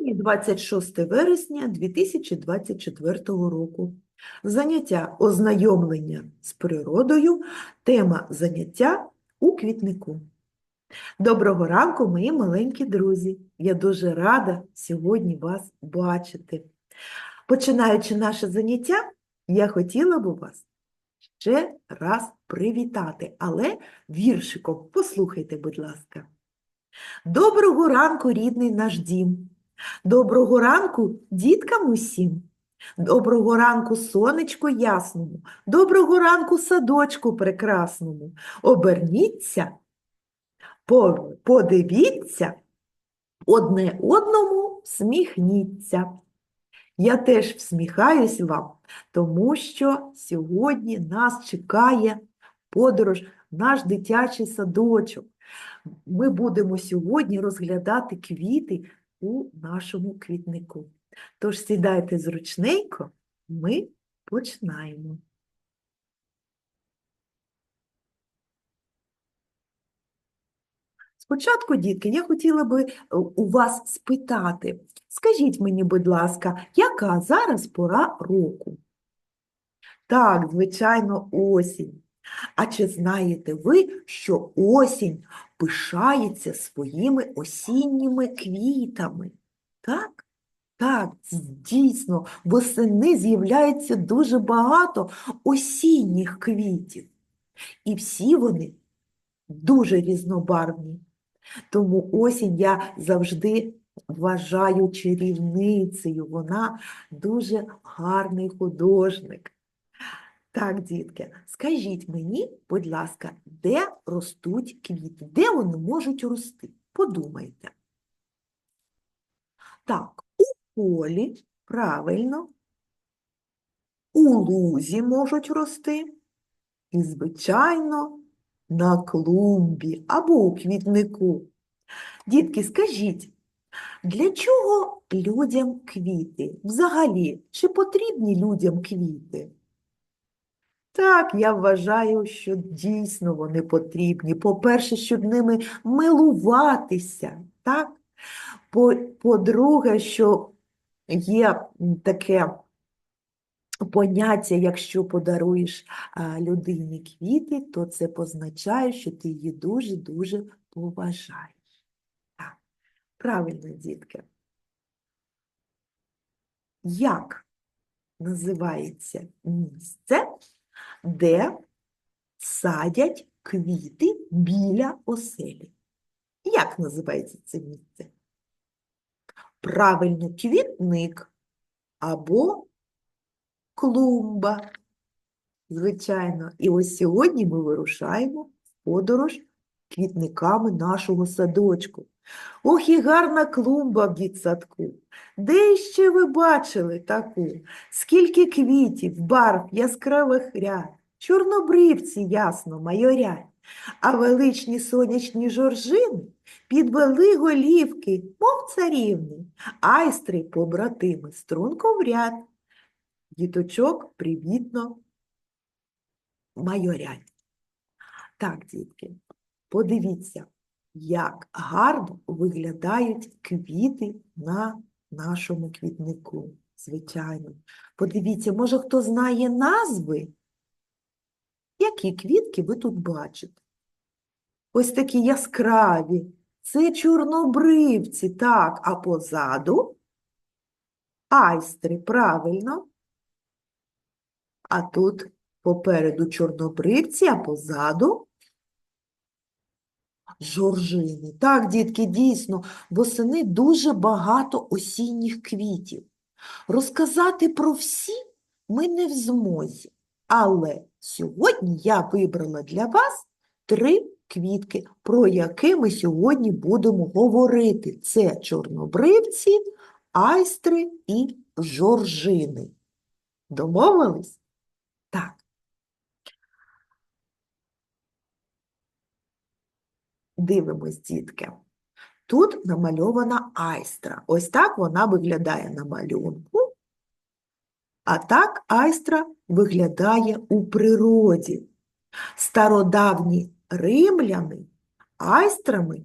Сьогодні 26 вересня 2024 року. Заняття ознайомлення з природою, тема заняття у квітнику. Доброго ранку, мої маленькі друзі! Я дуже рада сьогодні вас бачити. Починаючи наше заняття, я хотіла б вас ще раз привітати, але віршиком послухайте, будь ласка. Доброго ранку, рідний наш дім. Доброго ранку, діткам усім. Доброго ранку, сонечку ясному. Доброго ранку, садочку прекрасному. Оберніться, подивіться, одне одному всміхніться. Я теж всміхаюсь вам, тому що сьогодні нас чекає подорож наш дитячий садочок. Ми будемо сьогодні розглядати квіти у нашому квітнику. Тож сідайте зручненько, ми починаємо. Спочатку, дітки, я хотіла би е, у вас спитати, скажіть мені, будь ласка, яка зараз пора року? Так, звичайно, осінь. А чи знаєте ви, що осінь пишається своїми осінніми квітами? Так? Так, дійсно, восени з'являється дуже багато осінніх квітів. І всі вони дуже різнобарвні. Тому осінь я завжди вважаю чарівницею. Вона дуже гарний художник. Так, дітки, скажіть мені, будь ласка, де ростуть квіти? Де вони можуть рости? Подумайте. Так, у полі, правильно, у лузі можуть рости, і, звичайно, на клумбі або у квітнику. Дітки, скажіть, для чого людям квіти? Взагалі, чи потрібні людям квіти? Так, я вважаю, що дійсно вони потрібні. По-перше, щоб ними милуватися, так? По- По-друге, що є таке поняття, якщо подаруєш людині квіти, то це позначає, що ти її дуже-дуже поважаєш. Так, правильно, дітки. Як називається місце, де садять квіти біля оселі? Як називається це місце? Правильно, квітник або клумба. Звичайно. І ось сьогодні ми вирушаємо в подорож квітниками нашого садочку. Ох, і гарна клумба в дітсадку. Де ще ви бачили таку? Скільки квітів, барв, яскравих ряд, чорнобривці ясно майорять, а величні сонячні жоржини підвели голівки, мов царівни, айстри побратими струнко в ряд. Діточок привітно майорять. Так, дітки, подивіться, як гарно виглядають квіти на нашому квітнику. Звичайно. Подивіться, може, хто знає назви? Які квітки ви тут бачите? Ось такі яскраві. Це чорнобривці, так, а позаду айстри, правильно. А тут попереду чорнобривці, а позаду жоржини. Так, дітки, дійсно, восени дуже багато осінніх квітів. Розказати про всі ми не в змозі. Але сьогодні я вибрала для вас три квітки, про які ми сьогодні будемо говорити. Це чорнобривці, айстри і жоржини. Домовились? Так. Дивимось, дітки. Тут намальована айстра. Ось так вона виглядає на малюнку. А так айстра виглядає у природі. Стародавні римляни айстрами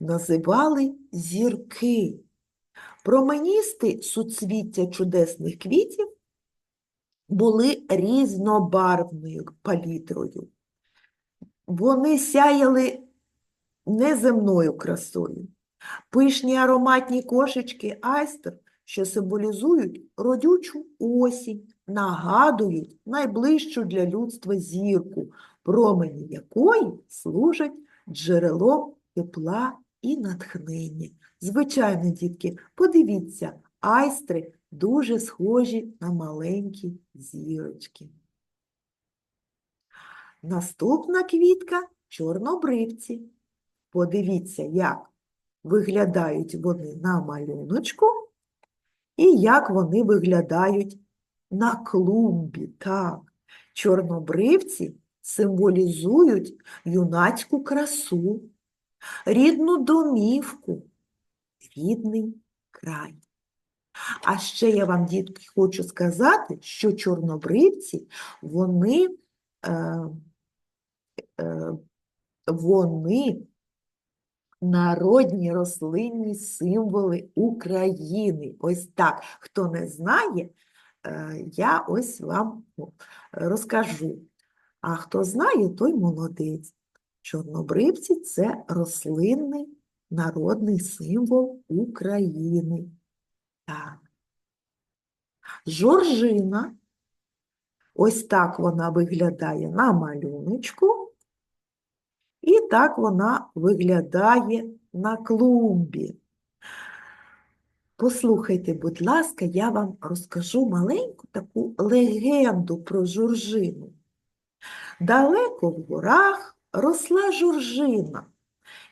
називали зірки. Променісти суцвіття чудесних квітів були різнобарвною палітрою. Вони сяяли неземною красою. Пишні ароматні кошечки айстер, що символізують родючу осінь, нагадують найближчу для людства зірку, промені якої служать джерелом тепла і натхнення. Звичайно, дітки, подивіться, айстри дуже схожі на маленькі зірочки. Наступна квітка чорнобривці. Подивіться, як виглядають вони на малюночку і як вони виглядають на клумбі. Так, чорнобривці символізують юнацьку красу, рідну домівку, рідний край. А ще я вам, дітки, хочу сказати, що чорнобривці, вони, е, е, вони народні рослинні символи України. Ось так. Хто не знає, е, я ось вам ну, розкажу. А хто знає, той молодець. Чорнобривці це рослинний народний символ України. Так. Жоржина. Ось так вона виглядає на малюночку. І так вона виглядає на клумбі. Послухайте, будь ласка, я вам розкажу маленьку таку легенду про журжину. Далеко в горах росла журжина,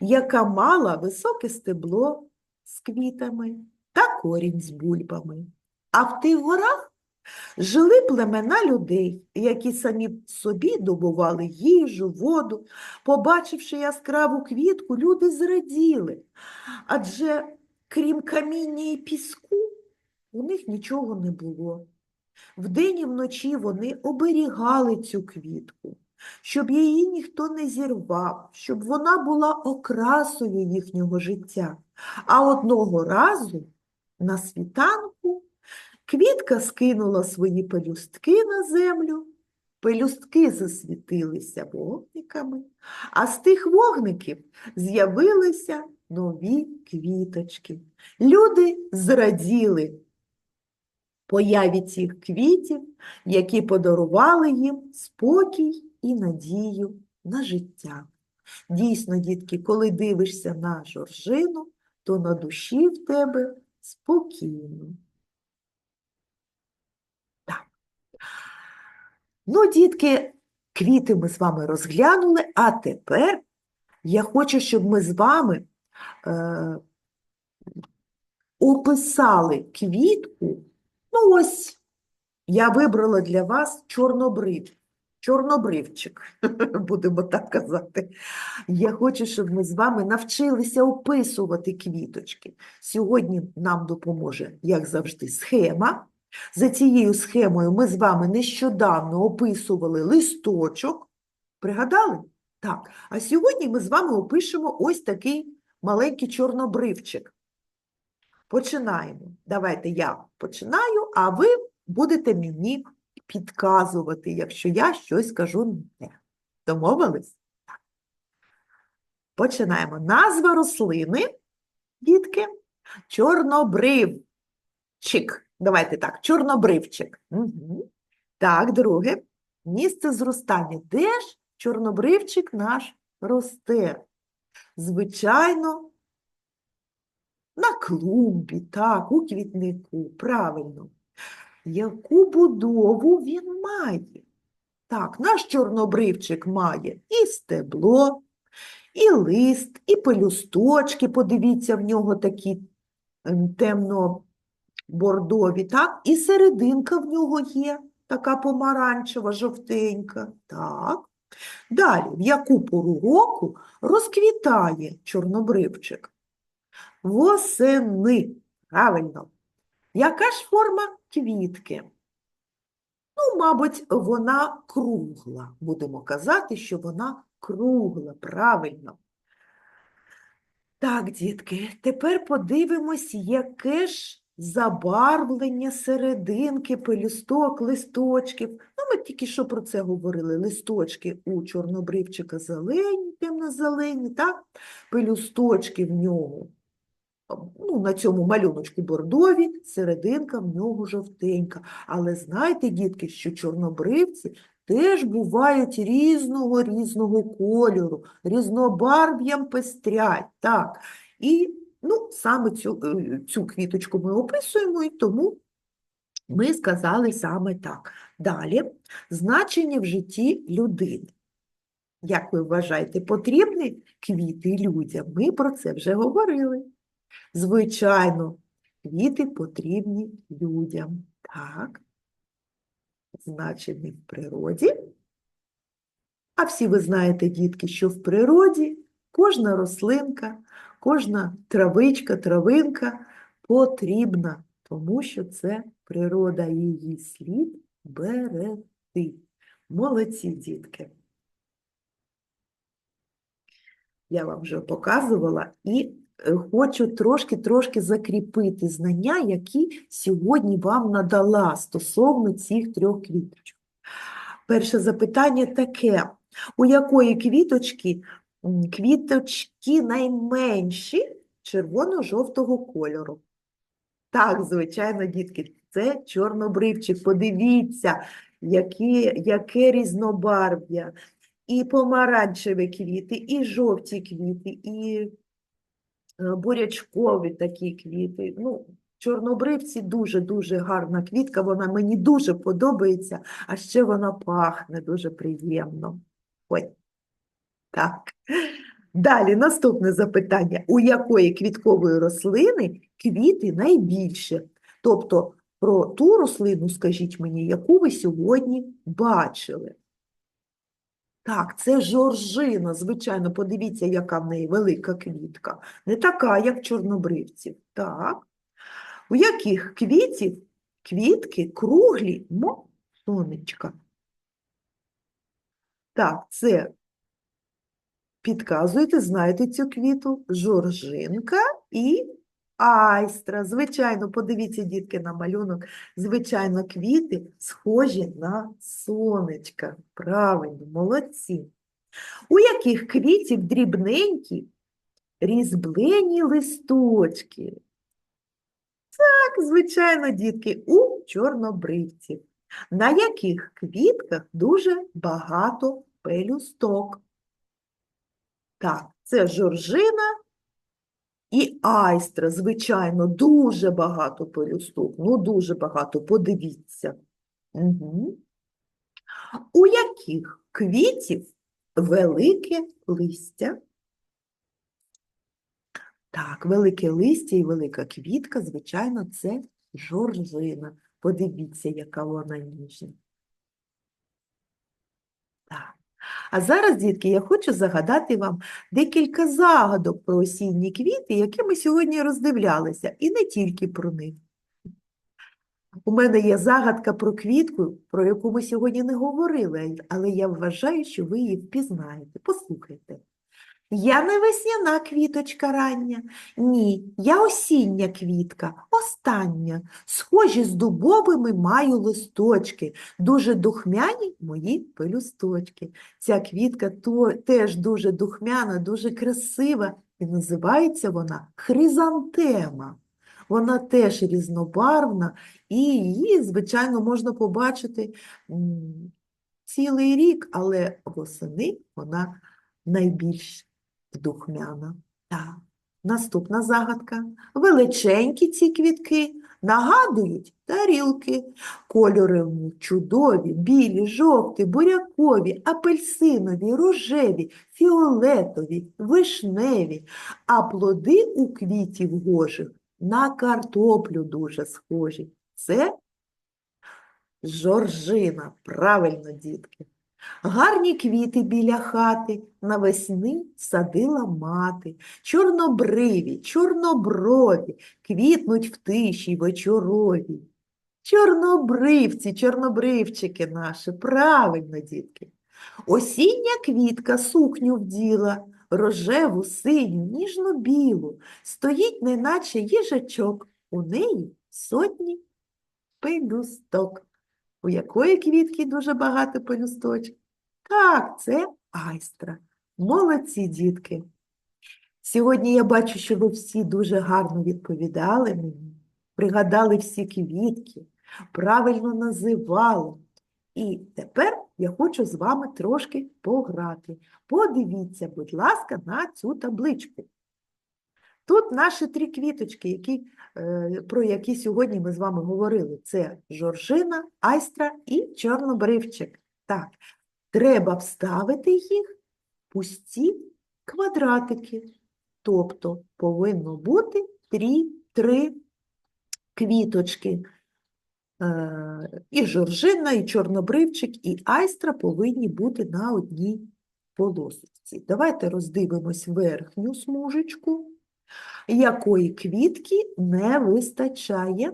яка мала високе стебло з квітами та корінь з бульбами. А в тих горах жили племена людей, які самі собі добували їжу, воду. Побачивши яскраву квітку, люди зраділи, адже крім каміння і піску, у них нічого не було. Вдень і вночі вони оберігали цю квітку, щоб її ніхто не зірвав, щоб вона була окрасою їхнього життя. А одного разу на світанку квітка скинула свої пелюстки на землю, пелюстки засвітилися вогниками, а з тих вогників з'явилися нові квіточки. Люди зраділи появі цих квітів, які подарували їм спокій і надію на життя. Дійсно, дітки, коли дивишся на жоржину, то на душі в тебе спокійно. Так. Ну, дітки, квіти ми з вами розглянули, а тепер я хочу, щоб ми з вами е, описали квітку. Ну, ось я вибрала для вас чорнобрив. Чорнобривчик, будемо так казати. Я хочу, щоб ми з вами навчилися описувати квіточки. Сьогодні нам допоможе, як завжди, схема. За цією схемою ми з вами нещодавно описували листочок. Пригадали? Так. А сьогодні ми з вами опишемо ось такий маленький чорнобривчик. Починаємо. Давайте я починаю, а ви будете мені підказувати, якщо я щось скажу не. Домовились? Так. Починаємо. Назва рослини, дітки, чорнобривчик. Давайте так, чорнобривчик. Угу. Так, друге. Місце зростання. Де ж чорнобривчик наш росте? Звичайно, на клумбі, так, у квітнику, правильно. Яку будову він має? Так, наш чорнобривчик має і стебло, і лист, і пелюсточки, подивіться, в нього такі ем, темно-бордові, так, і серединка в нього є, така помаранчева, жовтенька. Так. Далі, в яку пору року розквітає чорнобривчик? Восени. Правильно. Яка ж форма квітки? Ну, мабуть, вона кругла. Будемо казати, що вона кругла, правильно. Так, дітки, тепер подивимось, яке ж забарвлення серединки, пелюсток, листочків. Ну, ми тільки що про це говорили. Листочки у чорнобривчика зелені, темно-зелені, так? Пелюсточки в нього ну, на цьому малюночку бордові, серединка в нього жовтенька. Але знайте, дітки, що чорнобривці теж бувають різного різного кольору, різнобарв'ям пестрять. Так. І ну, саме цю, е, цю квіточку ми описуємо, і тому ми сказали саме так. Далі, значення в житті людини. Як ви вважаєте, потрібні квіти людям? Ми про це вже говорили. Звичайно, квіти потрібні людям. Так. Значені в природі. А всі ви знаєте, дітки, що в природі кожна рослинка, кожна травичка, травинка потрібна, тому що це природа її слід берегти. Молодці, дітки. Я вам вже показувала і е, хочу трошки-трошки закріпити знання, які сьогодні вам надала стосовно цих трьох квіточок. Перше запитання таке: у якої квіточки квіточки найменші червоно-жовтого кольору? Так, звичайно, дітки, це чорнобривчик. Подивіться, які, яке різнобарв'я. І помаранчеві квіти, і жовті квіти, і е, бурячкові такі квіти. Ну, чорнобривці дуже-дуже гарна квітка, вона мені дуже подобається, а ще вона пахне дуже приємно. Ой, так. Далі наступне запитання. У якої квіткової рослини квіти найбільше? Тобто про ту рослину скажіть мені, яку ви сьогодні бачили. Так, це жоржина, звичайно, подивіться, яка в неї велика квітка. Не така, як чорнобривців. Так. У яких квітів квітки круглі, мов сонечка? Так, це підказуєте, знаєте цю квіту? Жоржинка і айстра. Звичайно, подивіться, дітки, на малюнок. Звичайно, квіти схожі на сонечка. Правильно, молодці. У яких квітів дрібненькі різьблені листочки? Так, звичайно, дітки, у чорнобривців. На яких квітках дуже багато пелюсток? Так, це жоржина і айстра, звичайно, дуже багато пелюсток, ну дуже багато, подивіться. Угу. У яких квітів велике листя? Так, велике листя і велика квітка, звичайно, це жоржина. Подивіться, яка вона ніжна. А зараз, дітки, я хочу загадати вам декілька загадок про осінні квіти, які ми сьогодні роздивлялися, і не тільки про них. У мене є загадка про квітку, про яку ми сьогодні не говорили, але я вважаю, що ви її впізнаєте. Послухайте. Я не весняна квіточка рання, ні, я осіння квітка, остання. Схожі з дубовими маю листочки, дуже духмяні мої пелюсточки. Ця квітка теж дуже духмяна, дуже красива, і називається вона хризантема. Вона теж різнобарвна, і її, звичайно, можна побачити цілий рік, але восени вона найбільш духмяна. Так. Наступна загадка. Величенькі ці квітки нагадують тарілки. Кольори чудові, білі, жовті, бурякові, апельсинові, рожеві, фіолетові, вишневі, а плоди у квітів гожих на картоплю дуже схожі. Це жоржина, правильно, дітки. Гарні квіти біля хати навесни садила мати, чорнобриві, чорноброві, квітнуть в тиші вечорові. Чорнобривці, чорнобривчики наші, правильно, дітки. Осіння квітка сукню вділа, рожеву, синю, ніжно-білу, стоїть неначе їжачок, у неї сотні пелюсток. У якої квітки дуже багато пелюсточок? Так, це айстра. Молодці, дітки. Сьогодні я бачу, що ви всі дуже гарно відповідали мені, пригадали всі квітки, правильно називали. І тепер я хочу з вами трошки пограти. Подивіться, будь ласка, на цю табличку. Тут наші три квіточки, які, е, про які сьогодні ми з вами говорили. Це жоржина, айстра і чорнобривчик. Так, треба вставити їх в пусті квадратики. Тобто повинно бути три, три квіточки. Е, І жоржина, і чорнобривчик, і айстра повинні бути на одній полосочці. Давайте роздивимось верхню смужечку, якої квітки не вистачає.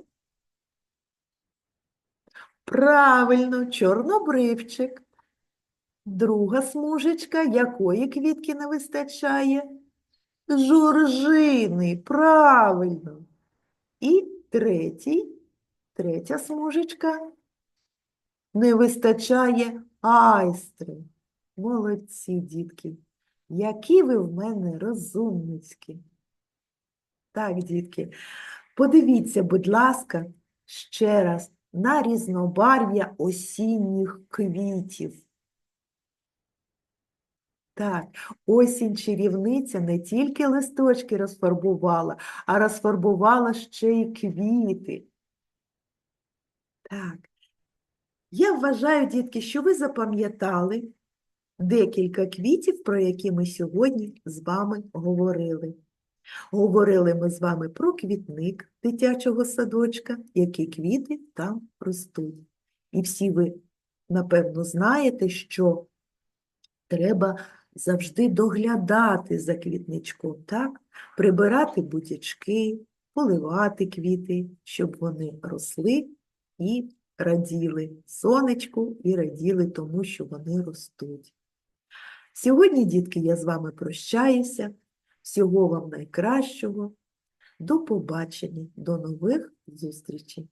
Правильно, чорнобривчик. Друга смужечка, якої квітки не вистачає? Жоржини, правильно. І третій, третя смужечка. Не вистачає айстри. Молодці, дітки. Які ви в мене розумницькі. Так, дітки, подивіться, будь ласка, ще раз на різнобарв'я осінніх квітів. Так, осінь чарівниця не тільки листочки розфарбувала, а розфарбувала ще й квіти. Так, я вважаю, дітки, що ви запам'ятали декілька квітів, про які ми сьогодні з вами говорили. Говорили ми з вами про квітник дитячого садочка, які квіти там ростуть. І всі ви, напевно, знаєте, що треба завжди доглядати за квітничком, так? Прибирати будячки, поливати квіти, щоб вони росли і раділи сонечку і раділи тому, що вони ростуть. Сьогодні, дітки, я з вами прощаюся. Всього вам найкращого. До побачення, до нових зустрічей!